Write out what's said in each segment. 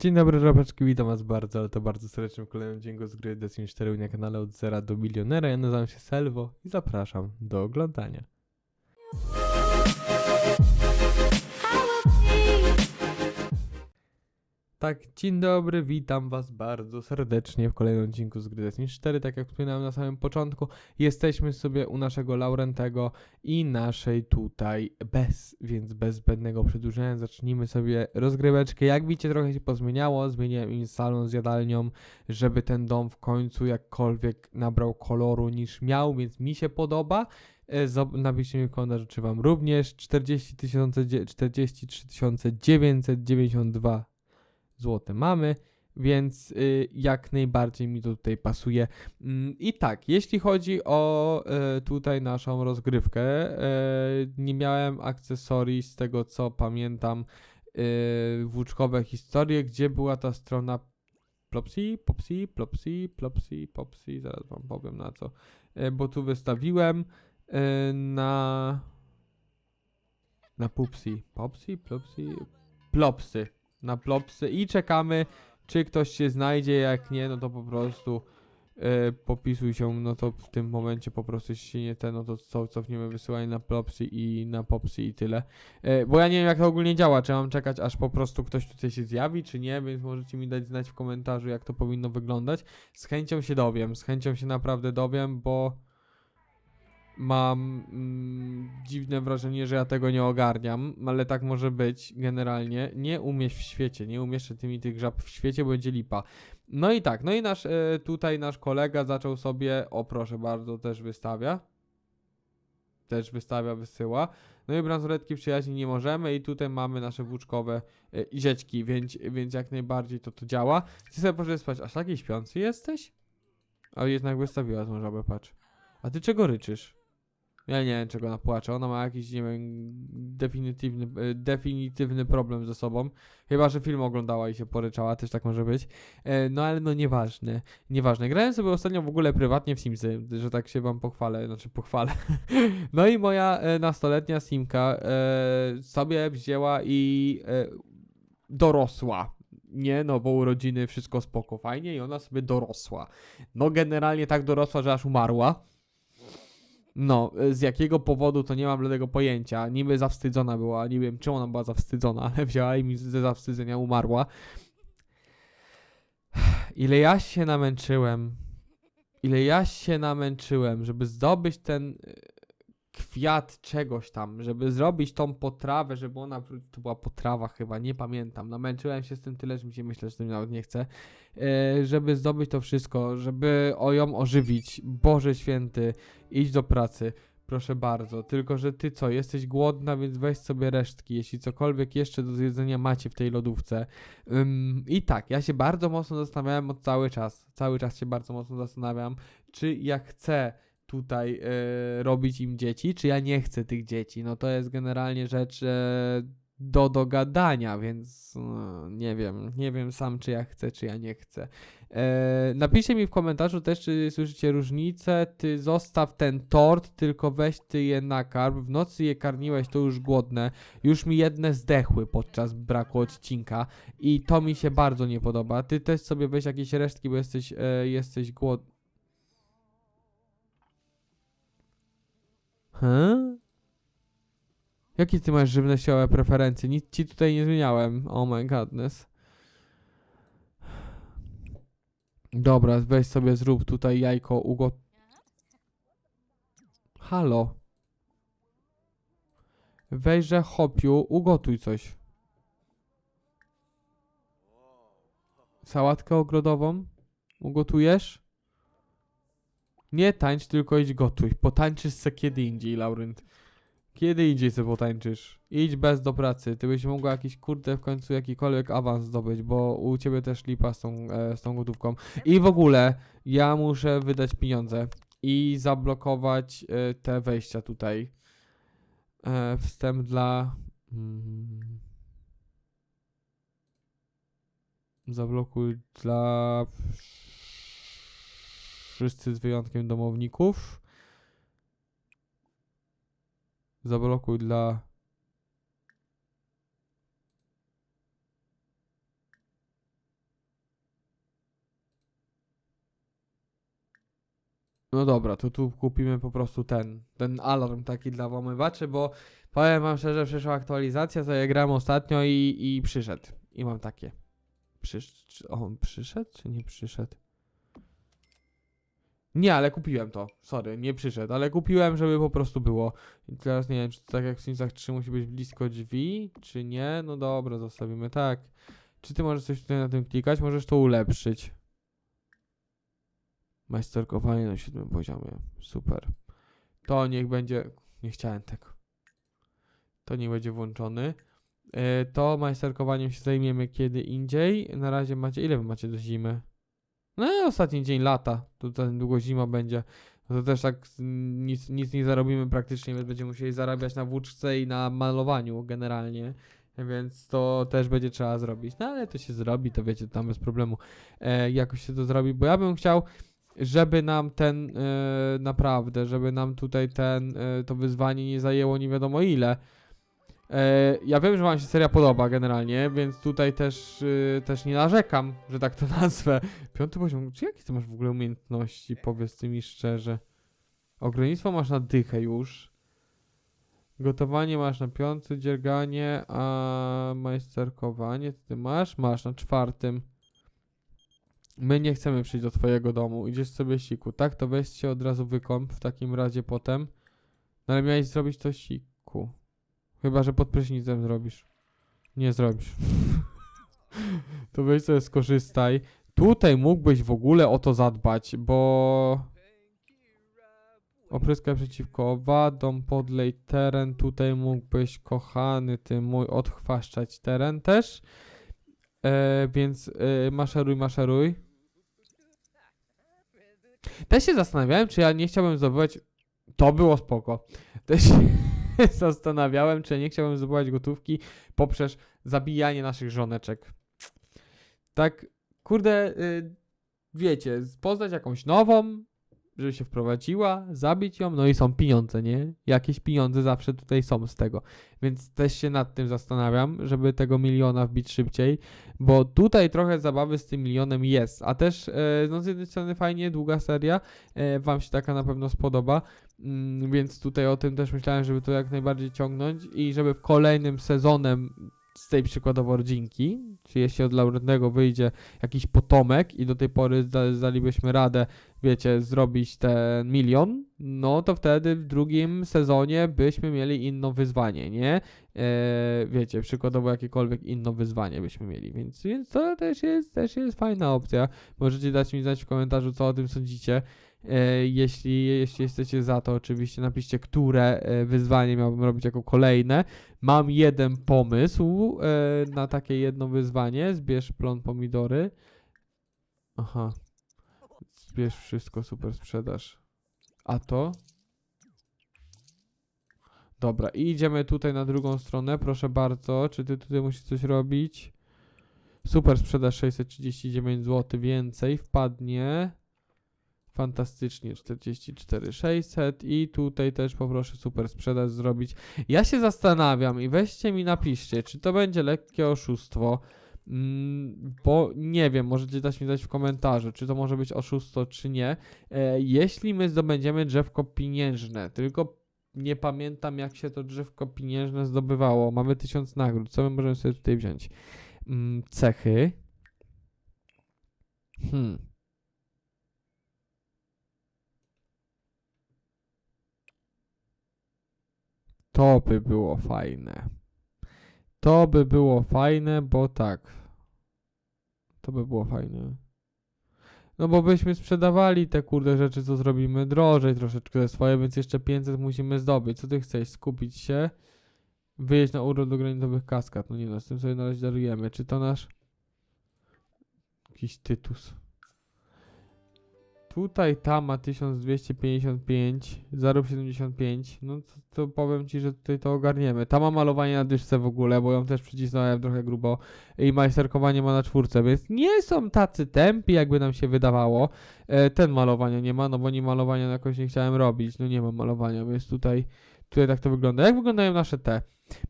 Dzień dobry, robaczki, witam was bardzo, ale to bardzo serdecznie w kolejnym odcinku z gry Destiny 4 na kanale od zera do milionera. Ja nazywam się Selvo i zapraszam do oglądania. Tak, dzień dobry, witam was bardzo serdecznie w kolejnym odcinku z gry Destiny 4. Tak jak wspominałem na samym początku, jesteśmy sobie u naszego Laurentego i naszej tutaj bez, więc bez zbędnego przedłużenia zacznijmy sobie rozgryweczkę. Jak widzicie, trochę się pozmieniało, zmieniłem im salon z jadalnią, żeby ten dom w końcu jakkolwiek nabrał koloru niż miał, więc mi się podoba. E, Napiszcie mi w komentarzu, czy wam również 40 43 992 złote mamy, więc y, jak najbardziej mi to tutaj pasuje. Mm, I tak, jeśli chodzi o y, tutaj naszą rozgrywkę, y, nie miałem akcesorii z tego co pamiętam, włóczkowe historie, gdzie była ta strona Plopsy, Popsy, Plopsy, Plopsy, Popsy, zaraz wam powiem na co, bo tu wystawiłem na na Pupsy, Popsy, Plopsy, Plopsy, na Plopsy i czekamy, czy ktoś się znajdzie, jak nie, no to po prostu e, popisuj się, no to w tym momencie po prostu jeśli się nie ten, no to co, cofniemy wysyłanie na Plopsy i na Popsy i tyle. E, bo ja nie wiem jak to ogólnie działa, czy mam czekać aż po prostu ktoś tutaj się zjawi, czy nie, więc możecie mi dać znać w komentarzu jak to powinno wyglądać. Z chęcią się dowiem, z chęcią się naprawdę dowiem, bo mam mm, dziwne wrażenie, że ja tego nie ogarniam, ale tak może być generalnie. Nie umieść w świecie, nie umieszczę tymi tych żab w świecie, będzie lipa. No i tak, no i nasz e, tutaj nasz kolega zaczął sobie, o proszę bardzo, też wystawia. Też wystawia, wysyła. No i bransoletki przyjaźni nie możemy i tutaj mamy nasze włóczkowe e, zieczki, więc, więc jak najbardziej to to działa. Ty sobie proszę spać, aż taki śpiący jesteś? Ale jednak wystawiła tą żabę, patrz. A ty czego ryczysz? Ja nie wiem, czego ona płacze. Ona ma jakiś, nie wiem, definitywny, e, definitywny problem ze sobą. Chyba, że film oglądała i się poryczała, też tak może być. E, No ale no nieważne, nieważne. Grałem sobie ostatnio w ogóle prywatnie w Simsy, że tak się wam pochwalę, znaczy pochwalę. No i moja e, nastoletnia Simka sobie wzięła i dorosła. Nie, no bo urodziny, wszystko spoko, fajnie i ona sobie dorosła. No generalnie tak dorosła, że aż umarła. No, y, z jakiego powodu to nie mam bladego pojęcia. Niby zawstydzona była, nie wiem czemu ona była zawstydzona, ale wzięła i mi ze zawstydzenia umarła. Ile ja się namęczyłem, ile ja się namęczyłem, żeby zdobyć ten y, kwiat czegoś tam, żeby zrobić tą potrawę, żeby ona, to była potrawa chyba, nie pamiętam. Namęczyłem się z tym tyle, że mi się myślę, że tym nawet nie chcę. E, żeby zdobyć to wszystko, żeby o ją ożywić. Boże święty, idź do pracy. Proszę bardzo, tylko że ty co, jesteś głodna, więc weź sobie resztki, jeśli cokolwiek jeszcze do zjedzenia macie w tej lodówce. I tak, ja się bardzo mocno zastanawiałem od cały czas, cały czas się bardzo mocno zastanawiam, czy ja chcę tutaj e, robić im dzieci, czy ja nie chcę tych dzieci. No to jest generalnie rzecz e, do dogadania, więc no, nie wiem, nie wiem sam, czy ja chcę, czy ja nie chcę. E, napiszcie mi w komentarzu też, czy słyszycie różnicę. Ty zostaw ten tort, tylko weź ty je nakarm. W nocy je karmiłeś, to już głodne. Już mi jedne zdechły podczas braku odcinka i to mi się bardzo nie podoba. Ty też sobie weź jakieś resztki, bo jesteś, e, jesteś głodny. Huh? Jakie ty masz żywnościowe preferencje? Nic ci tutaj nie zmieniałem. Oh my godness. Dobra, weź sobie zrób tutaj jajko ugo... Halo. Weźże hopiu, ugotuj coś. Sałatkę ogrodową? Ugotujesz? Nie tańcz, tylko idź gotuj. Potańczysz se kiedy indziej, Laurent. Kiedy indziej sobie potańczysz? Idź bez do pracy. Ty byś mogła jakiś kurde w końcu jakikolwiek awans zdobyć, bo u ciebie też lipa z tą, e, z tą gotówką. I w ogóle ja muszę wydać pieniądze i zablokować e, te wejścia tutaj. E, wstęp dla. Mm, zablokuj dla wszyscy z wyjątkiem domowników. Zablokuj dla... No dobra, to tu kupimy po prostu ten, ten alarm taki dla włamywaczy, bo powiem wam szczerze, przyszła aktualizacja, co ja grałem ostatnio i, i przyszedł. I mam takie. Przysz... On przyszedł czy nie przyszedł? Nie, ale kupiłem to. Sorry, nie przyszedł, ale kupiłem, żeby po prostu było. I teraz nie wiem, czy tak jak w Simsach 3 musi być blisko drzwi, czy nie. No dobra, zostawimy tak. Czy ty możesz coś tutaj na tym klikać? Możesz to ulepszyć. Majsterkowanie na siódmym poziomie. Super. To niech będzie. Nie chciałem tego. To nie będzie włączony. E, To majsterkowaniem się zajmiemy kiedy indziej. Na razie macie. Ile wy macie do zimy? No, ostatni dzień lata. Tutaj długo zima będzie. To też tak nic, nic nie zarobimy praktycznie, więc będziemy musieli zarabiać na włóczce i na malowaniu generalnie. Więc to też będzie trzeba zrobić. No ale to się zrobi, to wiecie, tam bez problemu. E, jakoś się to zrobi, bo ja bym chciał żeby nam ten e, naprawdę, żeby nam tutaj ten e, to wyzwanie nie zajęło nie wiadomo ile. E, ja wiem, że wam się seria podoba generalnie, więc tutaj też, e, też nie narzekam, że tak to nazwę. Piąty poziom, czy jakie ty masz w ogóle umiejętności, powiedz ty mi szczerze. Ogrodnictwo masz na dychę już. Gotowanie masz na piąty, dzierganie, a majsterkowanie ty masz? Masz na czwartym. My nie chcemy przyjść do twojego domu, idziesz sobie siku, tak? To weź się od razu wykąp w takim razie potem. No ale miałeś zrobić to siku. Chyba, że pod prysznicem zrobisz. Nie zrobisz. to weź sobie skorzystaj. Tutaj mógłbyś w ogóle o to zadbać, bo... Opryskaj przeciwko owadom, podlej teren. Tutaj mógłbyś, kochany ty mój, odchwaszczać teren też. E, więc e, maszeruj, maszeruj. Też się zastanawiałem, czy ja nie chciałbym zdobywać. To było spoko. Też zastanawiałem, czy nie chciałbym zdobywać gotówki poprzez zabijanie naszych żoneczek. Tak, kurde, y, wiecie, poznać jakąś nową, żeby się wprowadziła, zabić ją, no i są pieniądze, nie? Jakieś pieniądze zawsze tutaj są z tego. Więc też się nad tym zastanawiam, żeby tego miliona wbić szybciej, bo tutaj trochę zabawy z tym milionem jest, a też e, no z jednej strony fajnie, długa seria, e, wam się taka na pewno spodoba, więc tutaj o tym też myślałem, żeby to jak najbardziej ciągnąć i żeby w kolejnym sezonem z tej przykładowo rodzinki, czy jeśli od Laurentnego wyjdzie jakiś potomek i do tej pory zda, zdalibyśmy radę, wiecie, zrobić ten milion, no to wtedy w drugim sezonie byśmy mieli inne wyzwanie, nie? E, wiecie, przykładowo jakiekolwiek inne wyzwanie byśmy mieli, więc, więc to też jest, też jest fajna opcja. Możecie dać mi znać w komentarzu, co o tym sądzicie. E, jeśli, jeśli jesteście za to, oczywiście napiszcie, które e, wyzwanie miałbym robić jako kolejne. Mam jeden pomysł e, na takie jedno wyzwanie. Zbierz plon pomidory. Aha. Zbierz wszystko, super sprzedaż. A to? Dobra, i idziemy tutaj na drugą stronę, proszę bardzo. Czy ty tutaj musisz coś robić? Super sprzedaż 639 zł więcej wpadnie. Fantastycznie 44 600 i tutaj też poproszę super sprzedaż zrobić. Ja się zastanawiam i weźcie mi napiszcie, czy to będzie lekkie oszustwo. Mm, bo nie wiem, możecie dać mi znać w komentarzu, czy to może być oszustwo, czy nie. E, jeśli my zdobędziemy drzewko pieniężne, tylko nie pamiętam jak się to drzewko pieniężne zdobywało. Mamy 1000 nagród, co my możemy sobie tutaj wziąć? Mm, cechy. Hmm. To by było fajne. To by było fajne, bo tak. To by było fajne. No bo byśmy sprzedawali te kurde rzeczy, co zrobimy drożej troszeczkę ze swoje, więc jeszcze 500 musimy zdobyć. Co ty chcesz? Skupić się? Wyjeźdź na urlop do granitowych kaskad. No nie no, z tym sobie na razie darujemy. Czy to nasz... Jakiś tytus. Tutaj ta ma 1255, 075, no to, to powiem ci, że tutaj to ogarniemy. Ta ma malowanie na dyszce w ogóle, bo ją też przycisnąłem trochę grubo i majsterkowanie ma na czwórce, więc nie są tacy tępi, jakby nam się wydawało. E, ten malowania nie ma, no bo nie malowania jakoś nie chciałem robić, no nie mam malowania, więc tutaj, tutaj tak to wygląda. Jak wyglądają nasze te?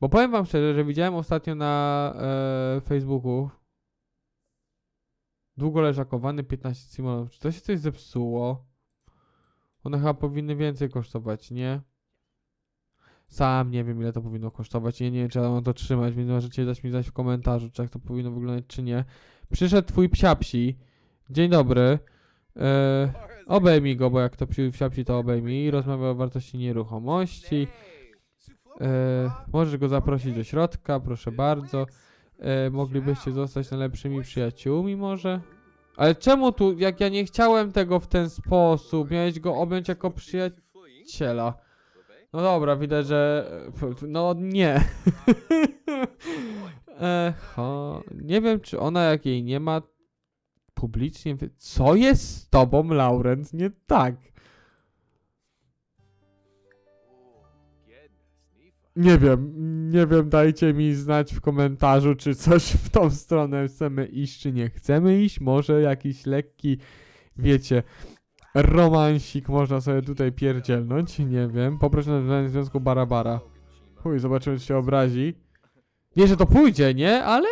Bo powiem wam szczerze, że widziałem ostatnio na e, Facebooku, Długo leżakowany 15 simulów. Czy to się coś zepsuło? One chyba powinny więcej kosztować, nie? Sam nie wiem, ile to powinno kosztować. Ja nie wiem, czy ja mam to trzymać, więc możecie dać mi znać w komentarzu, czy jak to powinno wyglądać, czy nie. Przyszedł twój psiapsi. Dzień dobry. E, obejmij go, bo jak to psi- psiapsi, to obejmij. Rozmawia o wartości nieruchomości. E, możesz go zaprosić do środka, proszę bardzo. E, moglibyście zostać najlepszymi przyjaciółmi może? Ale czemu tu, jak ja nie chciałem tego w ten sposób, miałeś go objąć jako przyjaciela. No dobra, widać, że... No nie. Echo. Nie wiem, czy ona jak jej nie ma publicznie... Co jest z tobą, Laurent? Nie tak. Nie wiem, nie wiem, dajcie mi znać w komentarzu, czy coś w tą stronę chcemy iść, czy nie chcemy iść. Może jakiś lekki, wiecie, romansik można sobie tutaj pierdzielnąć, nie wiem. Poproszę na nawiązanie związku Barabara. Chuj, zobaczymy, czy się obrazi. Nie, że to pójdzie, nie? Ale...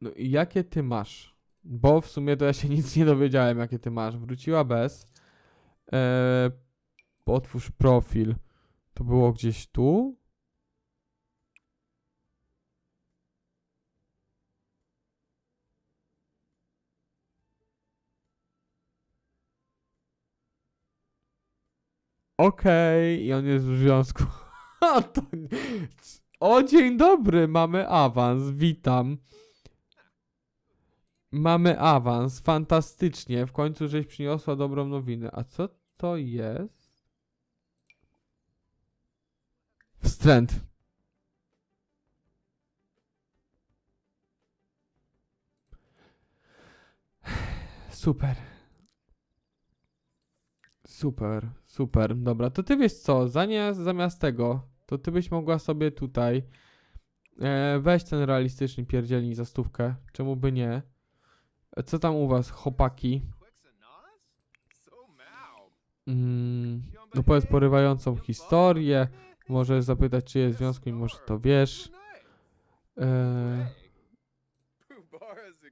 No i jakie ty masz? Bo w sumie to ja się nic nie dowiedziałem, jakie ty masz. Wróciła bez. Eee, otwórz profil. To było gdzieś tu? Okej, i on jest w związku. O, to o, dzień dobry, mamy awans, witam. Mamy awans, fantastycznie. W końcu żeś przyniosła dobrą nowinę. A co to jest? Wstręt. Super. Super, super. Dobra, to ty wiesz co, zamiast, zamiast tego, to ty byś mogła sobie tutaj e, weź ten realistyczny pierdzielnik za stówkę. Czemu by nie? Co tam u was, chłopaki? Mm, no powiedz porywającą historię. Możesz zapytać, czy jest w związku i może to wiesz. E,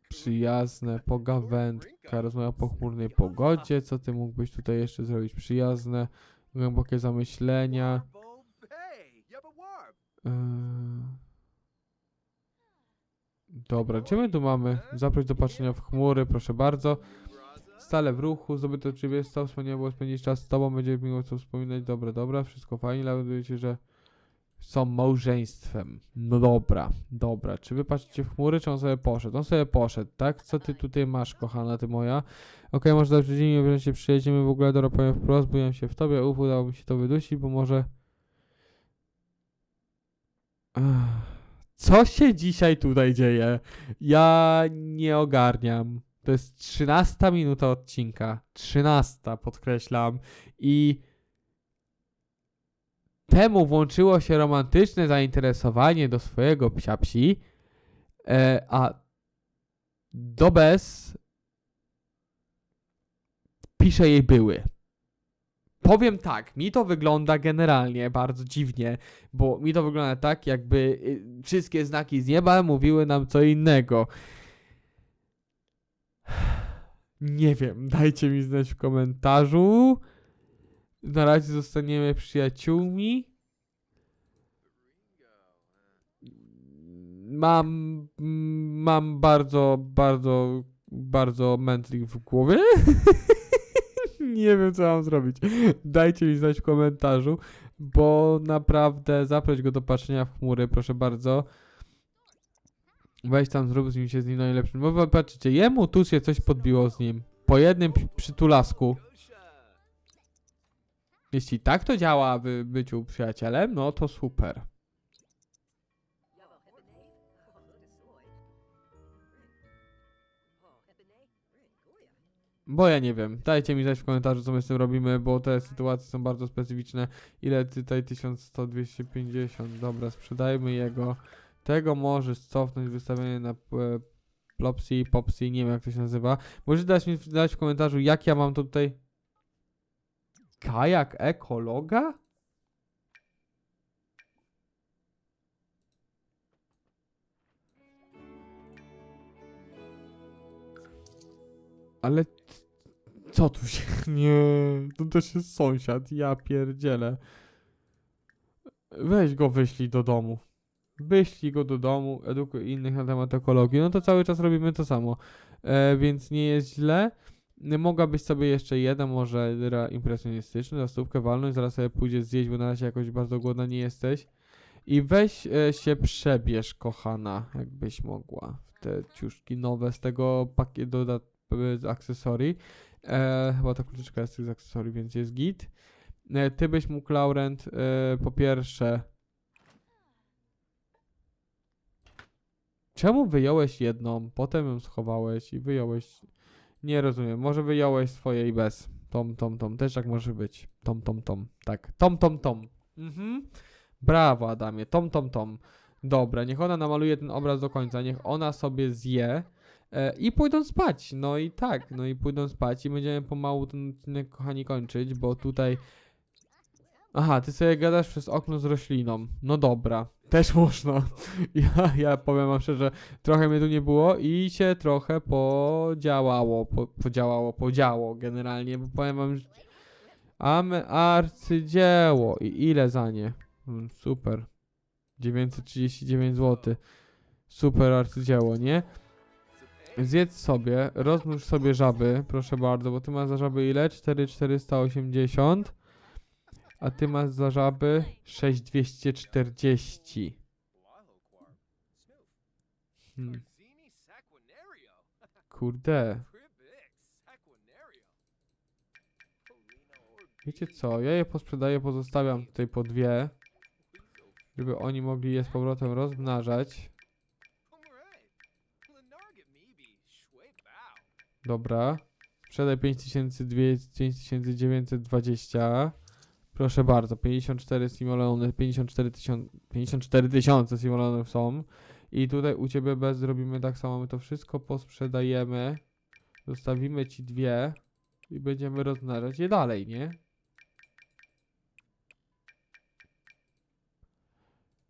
przyjazne, pogawędka, rozmowa o pochmurnej pogodzie. Co ty mógłbyś tutaj jeszcze zrobić? Przyjazne, głębokie zamyślenia. E, dobra, gdzie my tu mamy? Zaproś do patrzenia w chmury, proszę bardzo. Stale w ruchu, zdobyte czy wiesz co, wspaniale było spędzić czas z tobą, będzie miło co wspominać, dobra, dobra, wszystko fajnie, się, że są małżeństwem. No dobra, dobra, czy wy patrzycie w chmury, czy on sobie poszedł? On sobie poszedł, tak? Co ty tutaj masz, kochana ty moja? Okej, może dobrze dzień, nie się przyjedziemy w ogóle, dobra, powiem wprost, byłem się w tobie, uf, udało mi się to wydusić, bo może... Ach, Co się dzisiaj tutaj dzieje? Ja nie ogarniam. To jest 13 minuta odcinka. 13, podkreślam. I temu włączyło się romantyczne zainteresowanie do swojego psiapsi, e, a do bez pisze jej były. Powiem tak, mi to wygląda generalnie bardzo dziwnie, bo mi to wygląda tak, jakby y, wszystkie znaki z nieba mówiły nam co innego. Nie wiem, dajcie mi znać w komentarzu. Na razie zostaniemy przyjaciółmi. Mam, mam bardzo, bardzo, bardzo mętlik w głowie. Nie wiem, co mam zrobić. Dajcie mi znać w komentarzu, bo naprawdę zaproś go do patrzenia w chmury, proszę bardzo. Weź tam, zrób z nim się z nim najlepszym. Bo patrzcie, jemu tu się coś podbiło z nim. Po jednym przy- przytulasku. Jeśli tak to działa w byciu przyjacielem, no to super. Bo ja nie wiem. Dajcie mi znać w komentarzu, co my z tym robimy, bo te sytuacje są bardzo specyficzne. Ile tutaj 1100, 250. Dobra, sprzedajmy jego. Tego możesz cofnąć wystawienie na e, Plopsy, Popsy, nie wiem jak to się nazywa. Możesz dać mi dać w komentarzu, jak ja mam tutaj... Kajak ekologa? Ale co tu się... Nie, to też jest sąsiad, ja pierdzielę. Weź go wyślij do domu. Wyślij go do domu, edukuj innych na temat ekologii. No to cały czas robimy to samo. E, więc nie jest źle. Mogłabyś sobie jeszcze jeden, może impresjonistyczny, za stówkę walnąć, zaraz sobie pójdziesz zjeść, bo na razie jakoś bardzo głodna nie jesteś. I weź e, się przebierz, kochana, jakbyś mogła. W te ciuszki nowe z tego pakietu z akcesorii. E, chyba ta kluczka jest z akcesorii, więc jest git. E, ty byś mógł, Laurent, e, po pierwsze... Czemu wyjąłeś jedną, potem ją schowałeś i wyjąłeś... Nie rozumiem, może wyjąłeś swoje i bez. Tom, tom, tom, też tak może być. Tom, tom, tom, tak. Tom, tom, tom. Mhm. Brawo, Adamie. Tom, tom, tom. Dobra, niech ona namaluje ten obraz do końca, niech ona sobie zje i pójdą spać. No i tak, no i pójdą spać i będziemy pomału ten odcinek, kochani, kończyć, bo tutaj... Aha, ty sobie gadasz przez okno z rośliną. No dobra, też można. Ja, ja powiem wam szczerze, trochę mnie tu nie było i się trochę podziałało, po, podziałało, podziało generalnie, bo powiem wam. Ame arcydzieło i ile za nie? Mm, Super. 939 zł. Super arcydzieło, nie? Zjedz sobie, rozmnóż sobie żaby, proszę bardzo, bo ty masz za żaby ile? 4480. A ty masz za żaby 6240. Hmm. Kurde. Wiecie co, ja je posprzedaję, pozostawiam tutaj po dwie, żeby oni mogli je z powrotem rozmnażać. Dobra. Sprzedaj 5200 5920. Proszę bardzo, 54 simulony, 54 tysiące, 54 tysiące są. I tutaj u ciebie bez zrobimy tak samo, my to wszystko posprzedajemy. Zostawimy ci dwie i będziemy rozmnażać je dalej, nie?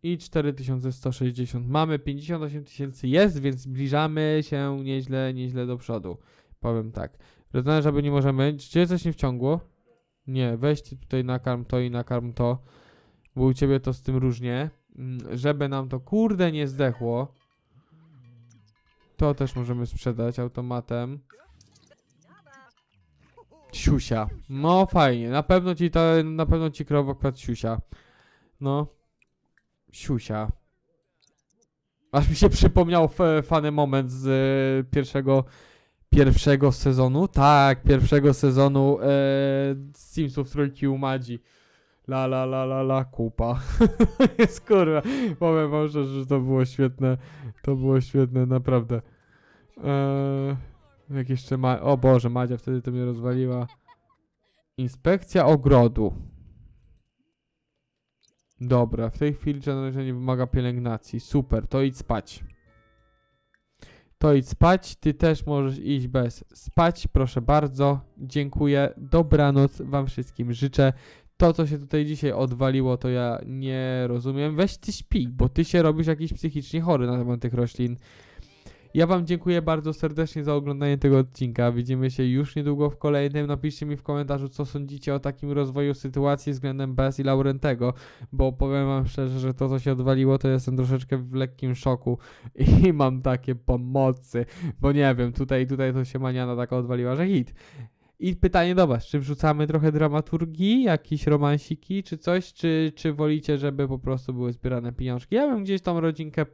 I 4160. Mamy 58 tysięcy jest, więc zbliżamy się nieźle, nieźle do przodu. Powiem tak. Rozumiem, żeby nie możemy. Czy coś nie wciągło? Nie, weźcie tutaj nakarm to i nakarm to. Bo u ciebie to z tym różnie. Mm, Żeby nam to kurde nie zdechło. To też możemy sprzedać automatem. Siusia. No fajnie. Na pewno ci to, na pewno ci krowokład siusia. No. Siusia. Aż mi się przypomniał f- fany moment z e, pierwszego pierwszego sezonu. Tak, pierwszego sezonu e, Simsów trójki u Madzi. La la la la la kupa. Jest kurwa. Powiem wam że to było świetne. To było świetne, naprawdę. Eee, jak jeszcze ma... O Boże, Madzia wtedy to mnie rozwaliła. Inspekcja ogrodu. Dobra, w tej chwili żadne nie wymaga pielęgnacji. Super, to idź spać. To idź spać, ty też możesz iść bez spać, proszę bardzo. Dziękuję, dobranoc wam wszystkim życzę. To, co się tutaj dzisiaj odwaliło, to ja nie rozumiem. Weź ty śpi, bo ty się robisz jakiś psychicznie chory na temat tych roślin. Ja wam dziękuję bardzo serdecznie za oglądanie tego odcinka. Widzimy się już niedługo w kolejnym. Napiszcie mi w komentarzu, co sądzicie o takim rozwoju sytuacji względem Bez i Laurentego, bo powiem wam szczerze, że to, co się odwaliło, to jestem troszeczkę w lekkim szoku i mam takie pomocy, bo nie wiem, tutaj, tutaj to się maniana taka odwaliła, że hit. I pytanie do was, czy wrzucamy trochę dramaturgii, jakieś romansiki, czy coś, czy, czy wolicie, żeby po prostu były zbierane pieniążki? Ja bym gdzieś tą rodzinkę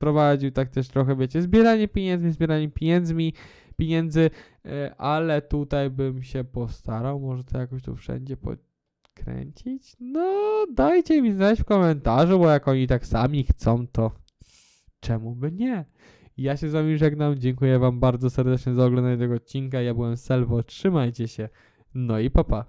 poprowadził, tak też trochę, wiecie, zbieranie pieniędzmi, zbieranie pieniędzmi, pieniędzy, e, ale tutaj bym się postarał, może to jakoś tu wszędzie podkręcić? No, dajcie mi znać w komentarzu, bo jak oni tak sami chcą, to czemu by nie? Ja się z wami żegnam, dziękuję wam bardzo serdecznie za oglądanie tego odcinka, ja byłem Selwo, trzymajcie się, no i papa.